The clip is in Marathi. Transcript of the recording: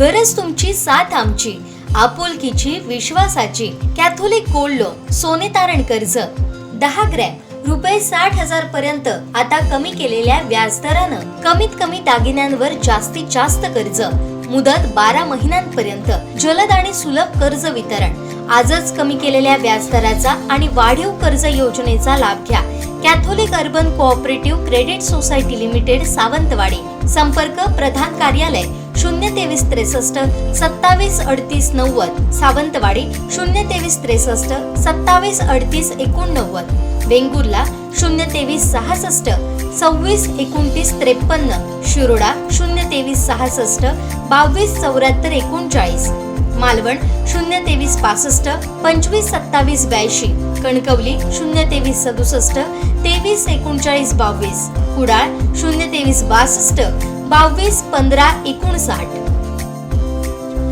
गरज तुमची साथ आमची. आपुलकीची विश्वासाची. कॅथोलिक गोल्ड लोन सोने तारण कर्ज. दहा ग्रॅम रुपये साठ हजार पर्यंत आता कमी केलेल्या व्याजदरानं कमीत कमी दागिन्यांवर जास्तीत जास्त कर्ज. मुदत बारा महिन्यांपर्यंत. जलद आणि सुलभ कर्ज वितरण. आजच कमी केलेल्या व्याजदराचा आणि वाढीव कर्ज योजनेचा लाभ घ्या. Catholic urban cooperative credit society limited Sawantwadi. संपर्क प्रधान कार्यालय शून्य तेवीस त्रेसष्ट सत्तावीस अडतीस नव्वद. सावंतवाडी शून्य तेवीस त्रेसष्ट सत्तावीस अडतीस एकोणनव्वद. वेंगुर्ला शून्य तेवीस सहासष्ट सव्वीस एकोणतीस त्रेपन्न. शिरोडा शून्य तेवीस सहासष्ट बावीस चौऱ्याहत्तर एकोणचाळीस. मालवण शून्य तेवीस पासष्ट पंचवीस सत्तावीस ब्याऐंशी. कणकवली शून्य तेवीस सदुसष्ट तेवीस एकोणचाळीस बावीस. कुडाळ शून्य तेवीस बासष्ट बावीस पंधरा एकोणसाठ.